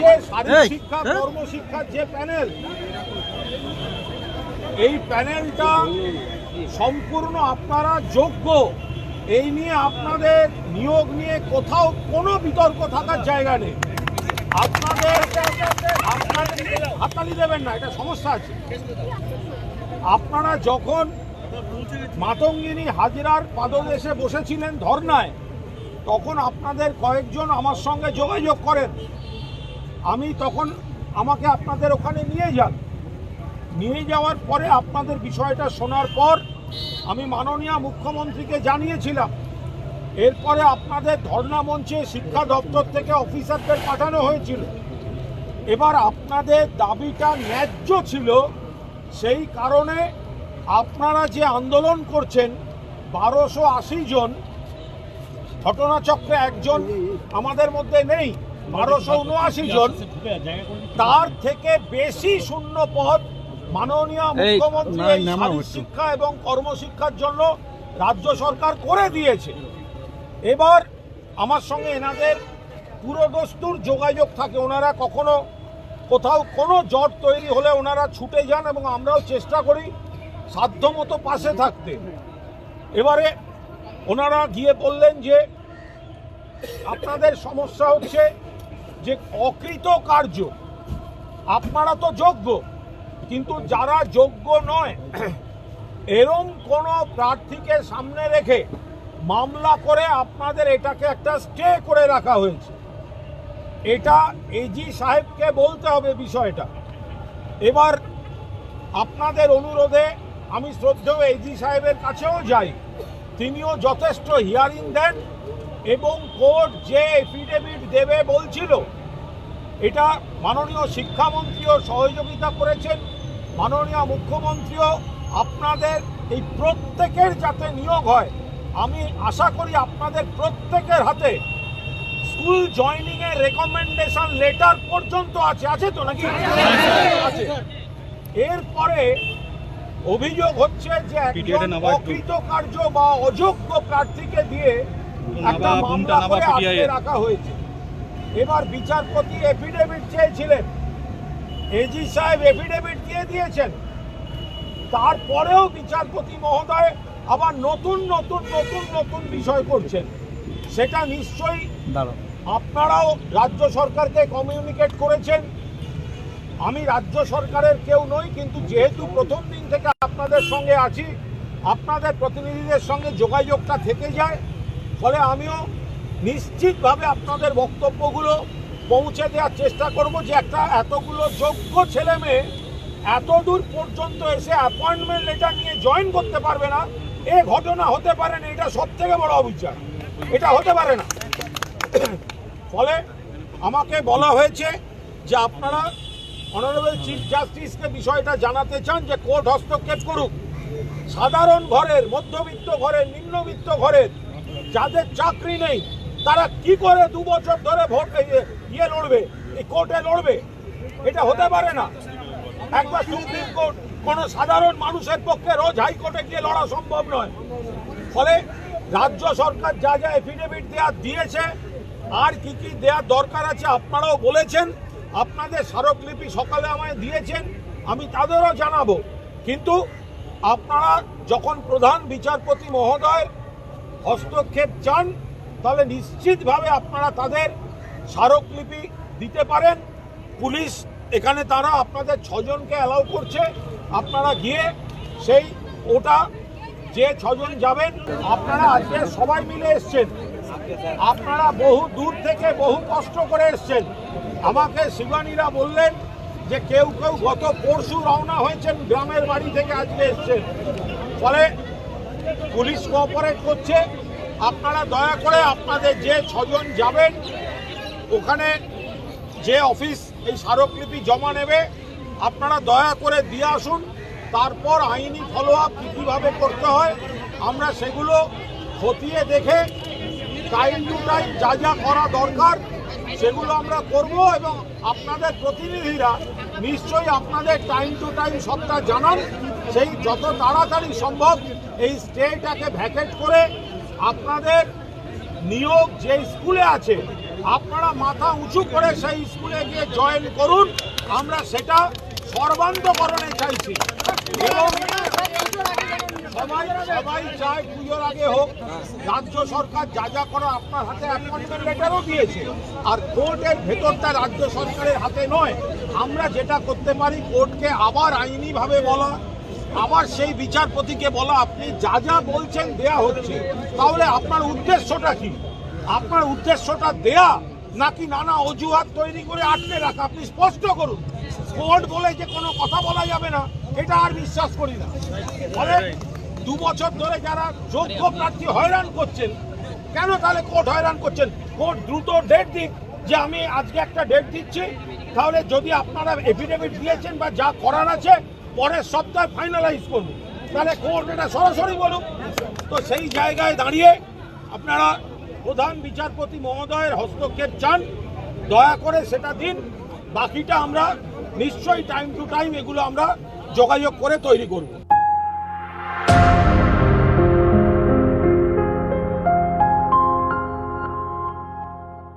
যে শারীরিক শিক্ষা হ্যাঁ? কর্মশিক্ষার যে প্যানেল এই প্যানেলটা সম্পূর্ণ আপনারা যোগ্য। এই নিয়ে আপনাদের নিয়োগ নিয়ে কোথাও কোনো বিতর্ক থাকার জায়গা নেই। আপনাদের আপনাদের হাততালি দেবেন না এটা সমস্যা আছে। আপনারা যখন মাতঙ্গিনী হাজিরার পাদদেশে বসেছিলেন ধর্নায় তখন আপনাদের কয়েকজন আমার সঙ্গে যোগাযোগ করেন। আমি তখন আমাকে আপনাদের ওখানে নিয়ে যান। নিয়ে যাওয়ার পরে আপনাদের বিষয়টা শোনার পর আমি মাননীয় মুখ্যমন্ত্রীকে জানিয়েছিলাম। এরপরে আপনাদের ধর্ণা মঞ্চে শিক্ষা দপ্তর থেকে অফিসারদের পাঠানো হয়েছিল। এবার আপনাদের দাবিটা ন্যায্য ছিল, সেই কারণে আপনারা যে আন্দোলন করছেন, বারোশো আশি জন, ঘটনাচক্রে একজন আমাদের মধ্যে নেই। বারোশো উনআশি জন তার থেকে বেশি শূন্য পদ মাননীয় মুখ্যমন্ত্রী। শিক্ষা এবং কর্মশিক্ষার জন্য রাজ্য সরকার করে দিয়েছে। এবার আমার সঙ্গে এনাদের পুরোদস্তুর যোগাযোগ থাকে। ওনারা কখনো কোথাও কোনো জট তৈরি হলে ওনারা ছুটে যান এবং আমরাও চেষ্টা করি সাধ্যমতো পাশে থাকতে। এবারে ওনারা গিয়ে বললেন যে আপনাদের সমস্যা হচ্ছে যে অকৃত কার্য আপনারা তো যোগ্য, কিন্তু যারা যোগ্য নয়, এরম কোনো প্রার্থীকে সামনে রেখে মামলা করে আপনাদের এটাকে একটা স্টে করে রাখা হয়েছে। এটা এজি সাহেবকে বলতে হবে বিষয়টা। এবার আপনাদের অনুরোধে আমি শ্রদ্ধেয় এজি সাহেবের কাছেও যাই। তিনিও যথেষ্ট হিয়ারিং দেন। এবং কোর্ট যে এফিডেভিট দেবে বলছিল এটা মাননীয় শিক্ষামন্ত্রীও সহযোগিতা করেছেন মাননীয় মুখ্যমন্ত্রীও আপনাদের এই প্রত্যেকের যাতে নিয়োগ হয় আমি আশা করি আপনাদের প্রত্যেকের হাতে স্কুল জয়নিং এর রেকমেন্ডেশন লেটার পর্যন্ত আছে আছে তো নাকি? আছে এরপরে অভিযোগ হচ্ছে যে একজন। অকৃতকার্য বা অযোগ্য প্রার্থীকে দিয়ে একটা নাবা, মামলা করে আটকে রাখা হয়েছে। এবার বিচারপতি এফিডেভিট চেয়েছিলেন। এজি সাহেব এফিডেভিট দিয়ে দিয়েছেন। তারপরেও বিচারপতি মহোদয় আবার নতুন নতুন নতুন নতুন বিষয় করছেন। সেটা নিশ্চয়ই আপনারাও রাজ্য সরকারকে কমিউনিকেট করেছেন। আমি রাজ্য সরকারের কেউ নই কিন্তু যেহেতু প্রথম দিন থেকে আপনাদের সঙ্গে আছি আপনাদের প্রতিনিধিদের সঙ্গে যোগাযোগটা থেকে যায় ফলে আমিও নিশ্চিতভাবে আপনাদের বক্তব্যগুলো পৌঁছে দেওয়ার চেষ্টা করব যে একটা এতগুলো যোগ্য ছেলে মেয়ে এত দূর পর্যন্ত এসে অ্যাপয়েন্টমেন্ট লেটার নিয়ে জয়েন করতে পারবে না, এ ঘটনা হতে পারে না, এটা সব থেকে বড় অবিচার। এটা হতে পারে না। ফলে আমাকে বলা হয়েছে যে আপনারা অনারেবল চিফ জাস্টিসকে বিষয়টা জানাতে চান যে কোর্ট হস্তক্ষেপ করুক। সাধারণ ঘরের, মধ্যবিত্ত ঘরের, নিম্নবিত্ত ঘরের যাদের চাকরি নেই, তারা কি করে দু বছর ধরে ভোট ইয়ে- লড়বে? এই কোর্টে লড়বে? এটা হতে পারে না। একবার সুপ্রিম কোর্ট কোনো সাধারণ মানুষের পক্ষে রোজ হাইকোর্টে গিয়ে লড়া সম্ভব নয়। ফলে রাজ্য সরকার যা যা এফিডেভিট দেওয়া দিয়েছে, আর কি কি দেওয়ার দরকার আছে আপনারাও বলেছেন, আপনাদের স্মারকলিপি সকালে আমায় দিয়েছেন, আমি তাদেরও জানাব। কিন্তু আপনারা যখন প্রধান বিচারপতি মহোদয় হস্তক্ষেপ চান, তাহলে নিশ্চিতভাবে আপনারা তাদের স্মারকলিপি দিতে পারেন। পুলিশ এখানে তারা আপনাদের ছজনকে অ্যালাউ করছে। আপনারা গিয়ে সেই ওটা যে ছজন যাবেন, আপনারা আজকে সবাই মিলে এসছেন। আপনারা বহু দূর থেকে বহু কষ্ট করে এসছেন। আমাকে শিবানীরা বললেন যে কেউ কেউ গত পরশু রওনা হয়েছেন গ্রামের বাড়ি থেকে আজকে এসছেন। ফলে পুলিশ কোঅপারেট করছে। আপনারা দয়া করে আপনাদের যে ছজন যাবেন, ওখানে যে অফিস এই স্মারকলিপি জমা নেবে, আপনারা দয়া করে দিয়ে আসুন। তারপর আইনি ফলো আপ কীভাবে করতে হয়, আমরা সেগুলো খতিয়ে দেখে টাইম টু টাইম যা যা করা দরকার, সেগুলো আমরা করব এবং আপনাদের প্রতিনিধিরা নিশ্চয়ই আপনাদের টাইম টু টাইম সবটা জানান। সেই যত তাড়াতাড়ি সম্ভব এই স্টেটাকে ভ্যাকেট করে আপনাদের নিয়োগ যে স্কুলে আছে, আপনারা মাথা উঁচু করে সেই স্কুলে গিয়ে জয়েন করুন। আমরা সেটা সর্বান্তকরণে চাইছি। এবং সবাই সবাই চায় পুজোর আগে হোক, রাজ্য সরকার যা যা করা আপনার হাতে অ্যাপয়েন্টমেন্ট লেটারও দিয়েছে। আর কোর্টের ভেতরটা রাজ্য সরকারের হাতে নয়, আমরা যেটা করতে পারি কোর্টকে আবার আইনিভাবে বলা, আবার সেই বিচারপতিকে বলা, আপনি যা যা বলছেন দেয়া হচ্ছে। তাহলে আপনার উদ্দেশ্যটা কি? আপনার উদ্দেশ্যটা দেয়া নাকি নানা অজুহাত তৈরি করে আটকে রাখা? আপনি স্পষ্ট করুন। কোর্ট বলে যে কোনো কথা বলা যাবে না, এটা আর বিশ্বাস করি না। ফলে দু বছর ধরে যারা যোগ্য প্রার্থী হয়রান করছেন, কেন তাহলে কোর্ট হয়রান করছেন? কোর্ট দ্রুত ডেট দিক, যে আমি আজকে একটা ডেট দিচ্ছি, তাহলে যদি আপনারা এফিডেভিট দিয়েছেন বা যা করার আছে, পরের সপ্তাহে ফাইনালাইজ করব। তাহলে কোর্ট এটা সরাসরি বলুক। তো সেই জায়গায় দাঁড়িয়ে আপনারা প্রধান বিচারপতি মহোদয়ের হস্তক্ষেপ চান। দয়া করে সেটা দিন, বাকিটা আমরা নিশ্চয়ই টাইম টু টাইম এগুলো আমরা যোগাযোগ করে তৈরি করব।